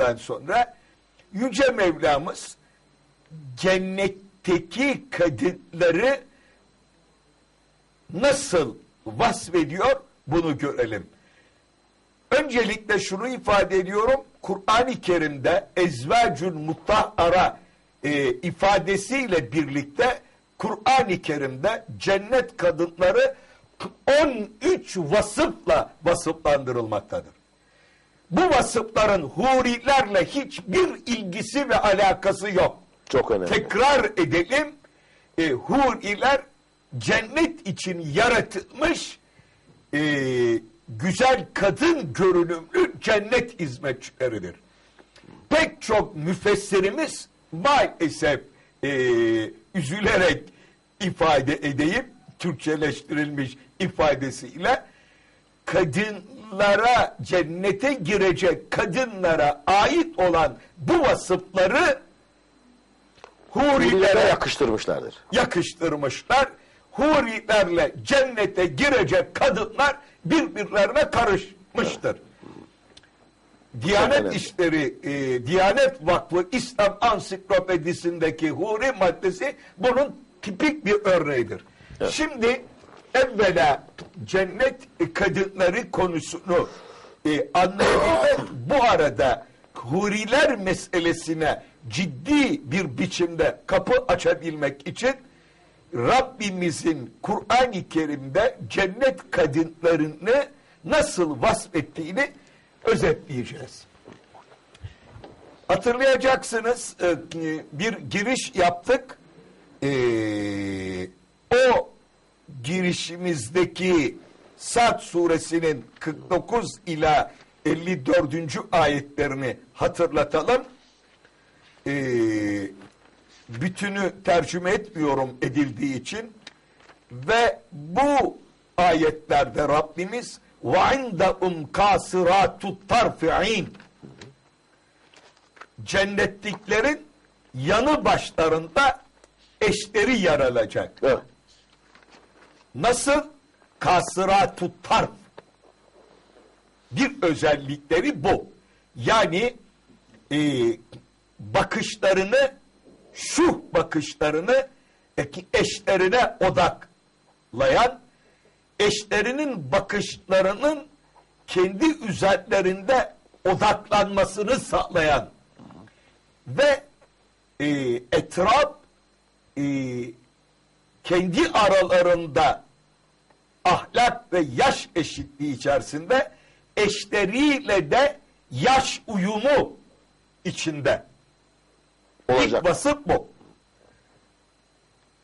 Ondan sonra Yüce Mevlamız cennetteki kadınları nasıl vasfediyor bunu görelim. Öncelikle şunu ifade ediyorum. Kur'an-ı Kerim'de ezvacun mutahara e, ifadesiyle birlikte Kur'an-ı Kerim'de cennet kadınları 13 vasıfla vasıflandırılmaktadır. Bu vasıfların hurilerle hiçbir ilgisi ve alakası yok. Çok önemli. Tekrar edelim. E, huriler cennet için yaratılmış e, güzel kadın görünümlü cennet hizmetçileridir. Pek çok müfessirimiz maalesef e, üzülerek ifade edeyim, Türkçeleştirilmiş ifadesiyle kadınlara cennete girecek kadınlara ait olan bu vasıfları Hurilere yakıştırmışlardır. yakıştırmışlar. Hurilerle cennete girecek kadınlar birbirlerine karışmıştır. Diyanet önemli. İşleri, e, Diyanet Vakfı İslam Ansiklopedisindeki huri maddesi bunun tipik bir örneğidir. Şimdi evvela cennet kadınları konusunu e, anlayabilmek bu arada huriler meselesine ciddi bir biçimde kapı açabilmek için Rabbimizin Kur'an-ı Kerim'de cennet kadınlarını nasıl vasfettiğini özetleyeceğiz. Hatırlayacaksınız e, bir giriş yaptık. E, o girişimizdeki Sad suresinin 49 ila 54. ayetlerini hatırlatalım. E, bütünü tercüme etmiyorum edildiği için ve bu ayetlerde Rabbimiz indahum kasiratut tarfi'in cennetliklerin yanı başlarında eşleri yer alacak. Evet. Nasıl? Kasıratut tarf. Bir özellikleri bu. Yani e, bakışlarını şu bakışlarını eki- eşlerine odaklayan eşlerinin bakışlarının kendi üzerlerinde odaklanmasını sağlayan ve e, etraf e, kendi aralarında ahlak ve yaş eşitliği içerisinde eşleriyle de yaş uyumu içinde. Olacak. İlk vasıf bu.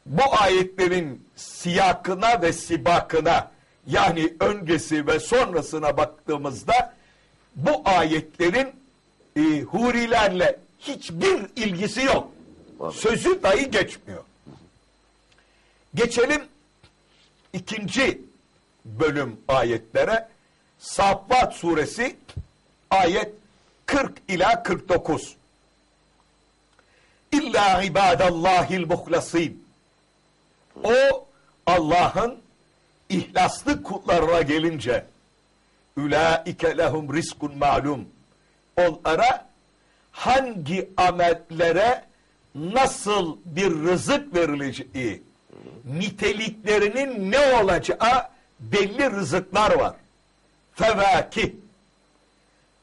Bu ayetlerin siyakına ve sibakına yani öncesi ve sonrasına baktığımızda bu ayetlerin e, hurilerle hiçbir ilgisi yok. Vallahi. Sözü dahi geçmiyor. Geçelim ikinci bölüm ayetlere. Saffat suresi ayet 40 ila 49. İlla ibadallahil muhlasin. O Allah'ın ihlaslı kullarına gelince ulaike lehum riskun malum. Onlara hangi amellere nasıl bir rızık verileceği, niteliklerinin ne olacağı belli rızıklar var. Fevakih.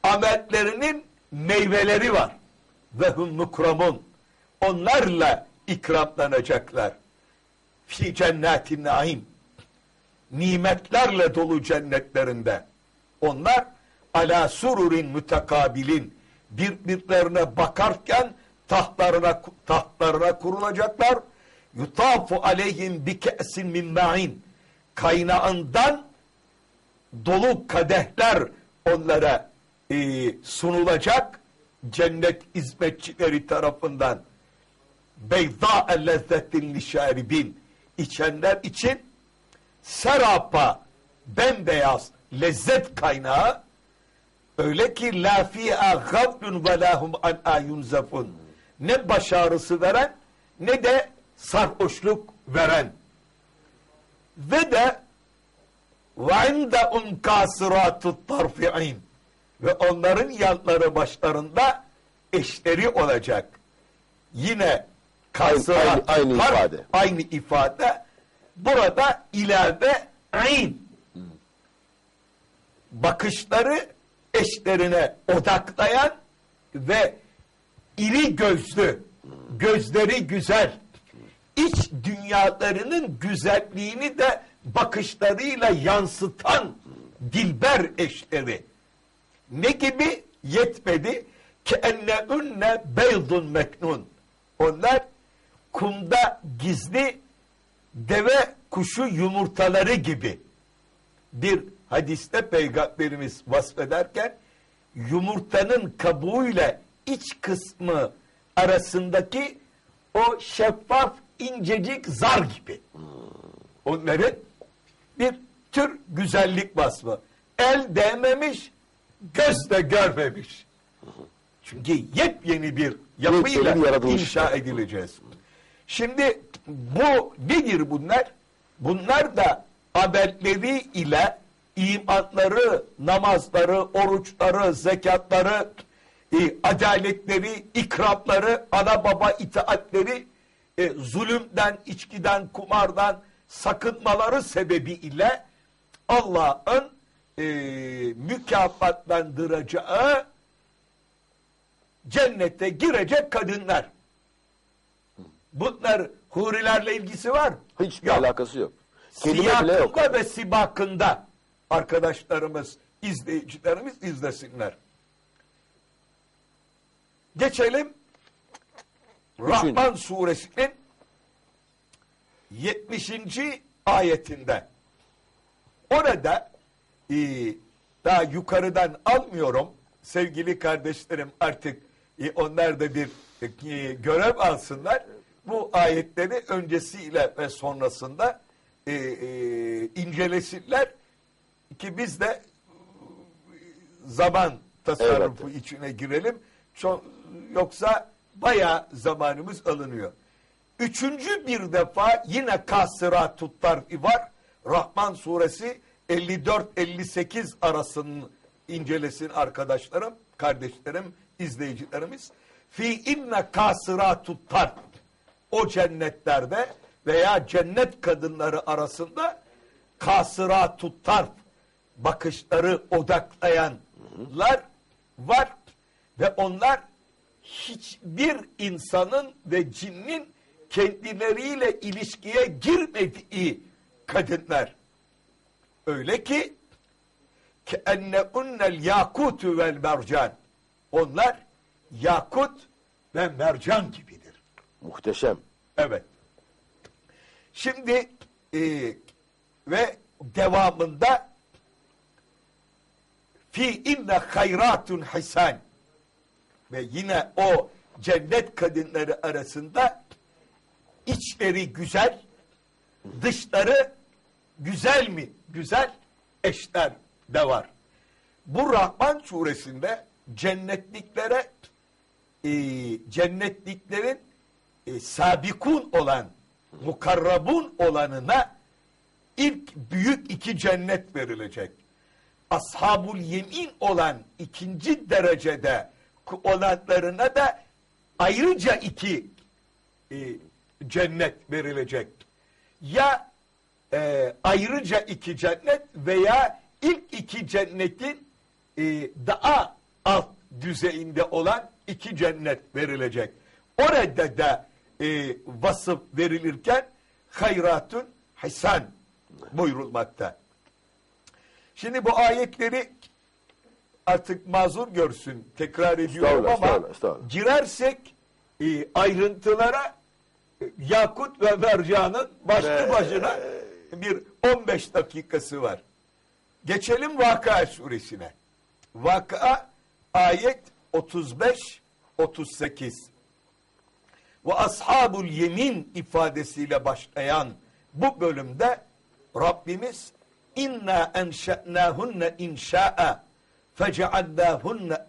Amellerinin meyveleri var. Ve hum. Onlarla ikramlanacaklar. Fi cennetin naim. Nimetlerle dolu cennetlerinde. Onlar ala sururin mütekabilin. Birbirlerine bakarken tahtlarına tahtlarına kurulacaklar. Yutafu aleyhim bi ke'sin min ma'in. Kaynağından dolu kadehler onlara e, sunulacak cennet hizmetçileri tarafından. Beyza lezzetin lişaribin. İçenler için serapa bembeyaz lezzet kaynağı. Öyle ki la fiha gaflun ve lahum an ayunzafun ne baş ağrısı veren ne de sarhoşluk veren ve de indahum kasiratut tarfi'in ve onların yanları başlarında eşleri olacak. Yine kasıra, Aynı- aynı harf, ifade. Aynı ifade. Burada ilave ayn. Bakışları eşlerine odaklayan ve iri gözlü, gözleri güzel, iç dünyalarının güzelliğini de bakışlarıyla yansıtan dilber eşleri. Ne gibi? Yetmedi. Ki enne beydun meknun. Onlar kumda gizli deve kuşu yumurtaları gibi. Bir hadiste peygamberimiz vasfederken yumurtanın kabuğuyla iç kısmı arasındaki o şeffaf incecik zar gibi. Onların bir tür güzellik vasfı. El değmemiş, göz de görmemiş. Çünkü yepyeni bir yapıyla inşa edileceğiz. Şimdi bu nedir bunlar? Bunlar da amelleri ile imanları, namazları, oruçları, zekatları, e, adaletleri, ikramları, ana baba itaatleri, e, zulümden, içkiden, kumardan sakınmaları sebebiyle Allah'ın e, mükafatlandıracağı cennete girecek kadınlar. Bunlar hurilerle ilgisi var. Hiçbir Yok. alakası yok. Kelime bile yok. Siyakında ve sibakında arkadaşlarımız, izleyicilerimiz izlesinler. Geçelim Rahman suresinin 70. ayetinde. Orada e, daha yukarıdan almıyorum. Sevgili kardeşlerim artık e, onlar da bir e, görev alsınlar. Bu ayetleri öncesiyle ve sonrasında e, e, incelesinler ki biz de e, zaman tasarrufu içine girelim. Çok, yoksa bayağı zamanımız alınıyor. Üçüncü bir defa yine kasıratut tarfi var. Rahman suresi 54-58 arasını incelesin arkadaşlarım, kardeşlerim, izleyicilerimiz. Fi inne kasıratut tarf. O cennetlerde veya cennet kadınları arasında kasıratut tarf bakışları odaklayanlar var ve onlar hiçbir insanın ve cinnin kendileriyle ilişkiye girmediği kadınlar. Öyle ki ki enneunnel yakutu vel mercan. Onlar yakut ve mercan gibidir. Muhteşem. Evet. Şimdi e, ve devamında fi inne hayratun hisan ve yine o cennet kadınları arasında içleri güzel, dışları güzel mi? Güzel eşler de var. Bu Rahman suresinde cennetliklere e, cennetliklerin e, sabikun olan, mukarrabun olanına ilk büyük iki cennet verilecek. Ashabul yemin olan ikinci derecede olanlarına da ayrıca iki e, cennet verilecek. Ya e, ayrıca iki cennet veya ilk iki cennetin e, daha alt düzeyinde olan iki cennet verilecek. Orada da e, vasıf verilirken hayratun hisan buyurulmakta. Şimdi bu ayetleri artık mazur görsün tekrar ediyorum Estağfurullah, ama estağfurullah, estağfurullah. girersek e, ayrıntılara e, Yakut ve Mercan'ın başlı başına bir 15 dakikası var. Geçelim Vakıa suresine. Vakıa ayet 35 38. Ve ashabul yemin ifadesiyle başlayan bu bölümde Rabbimiz inna enşe'nâhunne inşa'a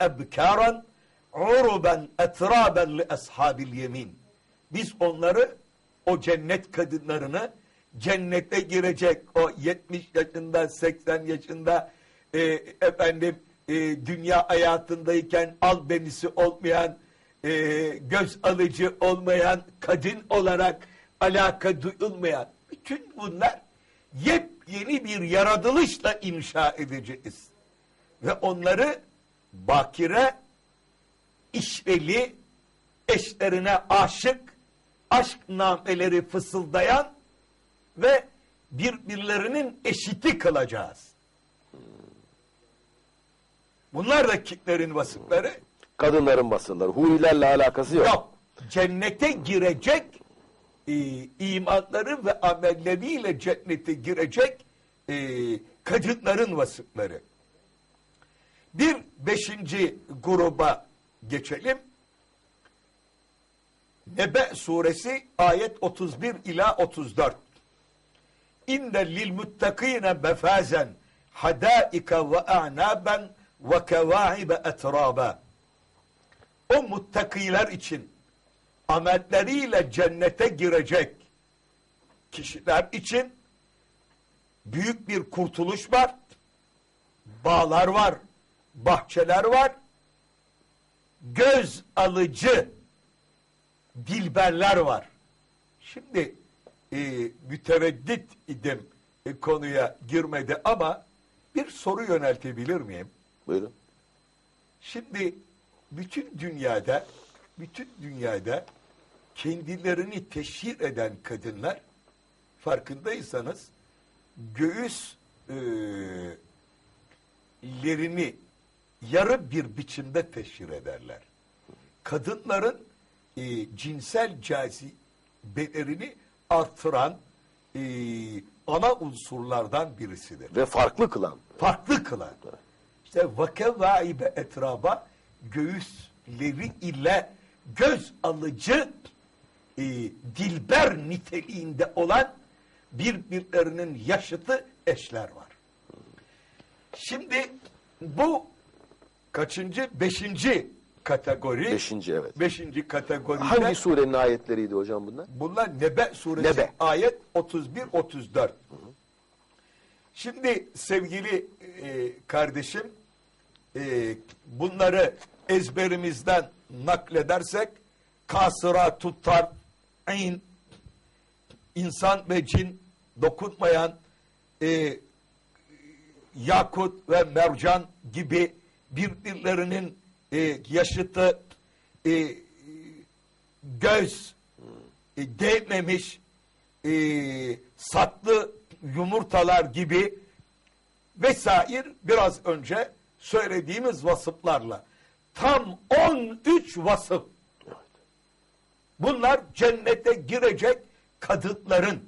ebkâran uruben etrâben li ashabil yemin. Biz onları o cennet kadınlarını cennete girecek o 70 yaşında 80 yaşında e, efendim e, dünya hayatındayken albenisi olmayan, e, göz alıcı olmayan, kadın olarak alaka duyulmayan bütün bunlar yepyeni bir yaratılışla inşa edeceğiz. Ve onları bakire, işveli, eşlerine aşık, aşk nameleri fısıldayan ve birbirlerinin eşiti kılacağız. Bunlar da kitlerin vasıfları. Kadınların vasıfları. Hurilerle alakası yok. Yok. Cennete girecek e, imanları ve amelleriyle cennete girecek e, kadınların vasıfları. Bir beşinci gruba geçelim. Nebe suresi ayet 31 ila 34. İnne lil muttakine mefazen hadaika ve a'naben ve kevaibe etraba. O muttakiler için amelleriyle cennete girecek kişiler için büyük bir kurtuluş var. Bağlar var, bahçeler var. Göz alıcı dilberler var. Şimdi e, mütereddit idim e, konuya girmedi ama bir soru yöneltebilir miyim? Buyurun. Şimdi bütün dünyada bütün dünyada kendilerini teşhir eden kadınlar farkındaysanız göğüs e, lerini yarı bir biçimde teşhir ederler. Kadınların e, cinsel cazibelerini artıran e, ana unsurlardan birisidir Ve farklı kılan. farklı kılan. İşte vakevaibe etraba göğüsleri ile göz alıcı e, dilber niteliğinde olan birbirlerinin yaşıtı eşler var. Şimdi bu kaçıncı? Beşinci kategori. Beşinci evet. Beşinci kategoride. Hangi surenin ayetleriydi hocam bunlar? Bunlar Nebe suresi Nebe. ayet 31-34. Şimdi sevgili e, kardeşim e, bunları ezberimizden nakledersek kasıra tutar in insan ve cin dokunmayan e, yakut ve mercan gibi birbirlerinin e, yaşıtı e, göz e, değmemiş e, saklı yumurtalar gibi vesaire biraz önce söylediğimiz vasıflarla. Tam 13 vasıf. Bunlar cennete girecek kadınların.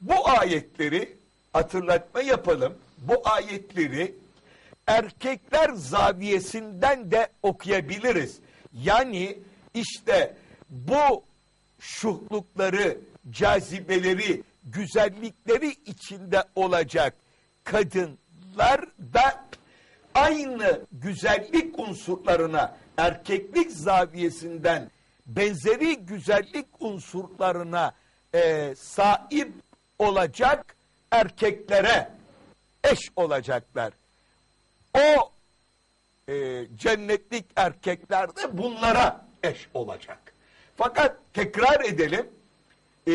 Bu ayetleri hatırlatma yapalım. Bu ayetleri erkekler zaviyesinden de okuyabiliriz. Yani işte bu şuhlukları, cazibeleri, güzellikleri içinde olacak kadınlar da aynı güzellik unsurlarına erkeklik zaviyesinden benzeri güzellik unsurlarına e, sahip olacak erkeklere eş olacaklar. O e, cennetlik erkekler de bunlara eş olacak. Fakat tekrar edelim, e,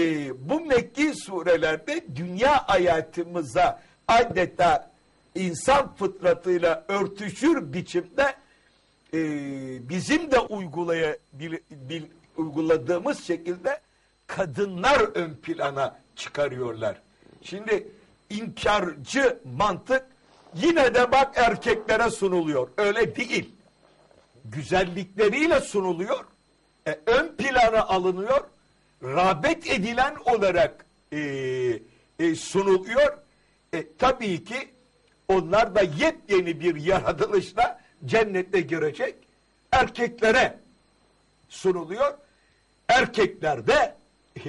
bu Mekki surelerde dünya hayatımıza adeta insan fıtratıyla örtüşür biçimde e, bizim de uyguladığımız şekilde kadınlar ön plana çıkarıyorlar. Şimdi inkarcı mantık yine de bak erkeklere sunuluyor. Öyle değil. Güzellikleriyle sunuluyor. E, ön plana alınıyor. Rağbet edilen olarak e, e, sunuluyor. E, tabii ki onlar da yepyeni bir yaratılışla cennete girecek erkeklere sunuluyor. Erkekler de e,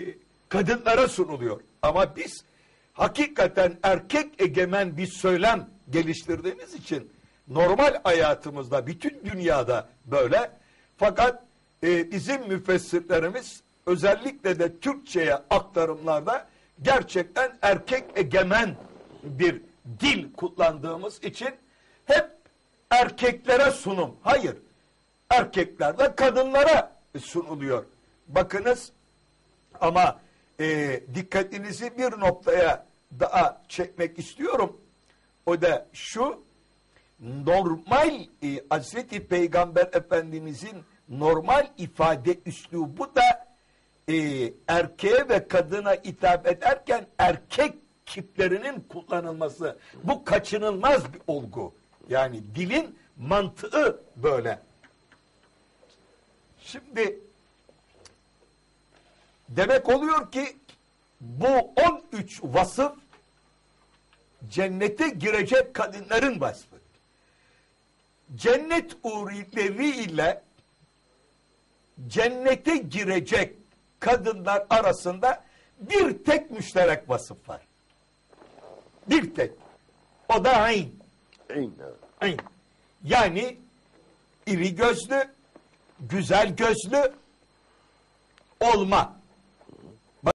kadınlara sunuluyor. Ama biz hakikaten erkek egemen bir söylem geliştirdiğimiz için normal hayatımızda bütün dünyada böyle fakat e, bizim müfessirlerimiz özellikle de Türkçe'ye aktarımlarda gerçekten erkek egemen bir dil kullandığımız için hep erkeklere sunum. Hayır. Erkekler de kadınlara sunuluyor. Bakınız ama e, dikkatinizi bir noktaya daha çekmek istiyorum. O da şu normal e, Hazreti Peygamber Efendimizin normal ifade üslubu da e, erkeğe ve kadına hitap ederken erkek kiplerinin kullanılması. Bu kaçınılmaz bir olgu. Yani dilin mantığı böyle. Şimdi demek oluyor ki bu 13 vasıf cennete girecek kadınların vasfı. Cennet ile cennete girecek kadınlar arasında bir tek müşterek vasıf var. Bir tek. O da ayn. Aynen. Ayn. Yani iri gözlü, güzel gözlü olma.